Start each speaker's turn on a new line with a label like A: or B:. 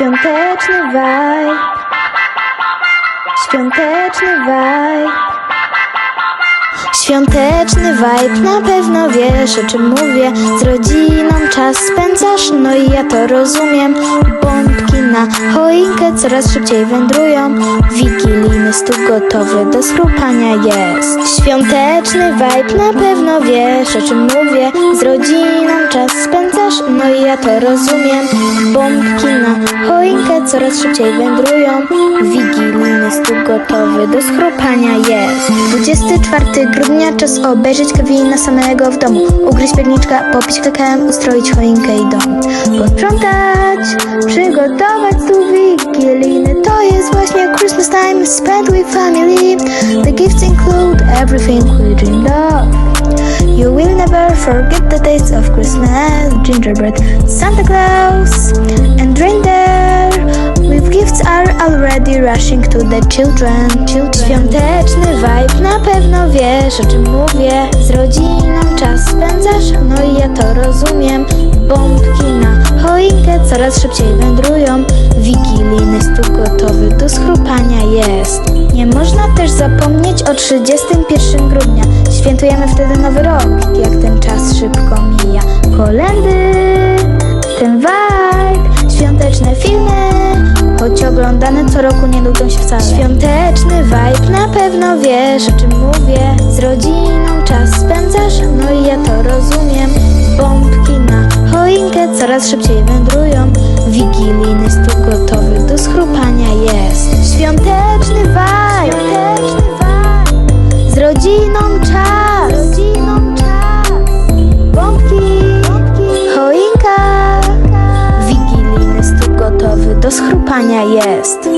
A: Świąteczny vibe. Świąteczny vibe. Świąteczny vibe, na pewno wiesz o czym mówię. Z rodziną czas spędzasz, no i ja to rozumiem. Bombki na choinkę coraz szybciej wędrują. Wigilijny stół gotowy do schrupania jest. Świąteczny vibe, na pewno wiesz o czym mówię. Z rodziną czas spędzasz, no i ja to rozumiem. Bombki na choinkę coraz szybciej wędrują. Wigilijny stół gotowy do schrupania jest 24 grudnia czas obejrzeć Kevina samego w domu. Ugryźć pierniczka, popić kakałem, ustroić choinkę i dom. Posprzątać, przygotować stół wigilijny To jest właśnie Christmas time spent with family. The gifts include everything we dreamed of. You will never forget the taste of Christmas. Gingerbread, Santa Claus rushing to the children, children. Świąteczny vibe, na pewno wiesz o czym mówię. Z rodziną czas spędzasz, no i ja to rozumiem. Bombki na choinkę coraz szybciej wędrują. Wigilijny stół gotowy do schrupania jest. Nie można też zapomnieć o 31 grudnia. Świętujemy wtedy nowy rok, jak ten czas szybko mija. Kolendy, Oglądane co roku nie nudzą się wcale. Świąteczny vibe, na pewno wiesz o czym mówię. Z rodziną czas spędzasz, no i ja to rozumiem. Bombki na choinkę coraz szybciej wędrują. Wigilijny stół gotowy do schrupania jest. Świąteczny vibe, świąteczny vibe. Z rodziną czas, schrupania jest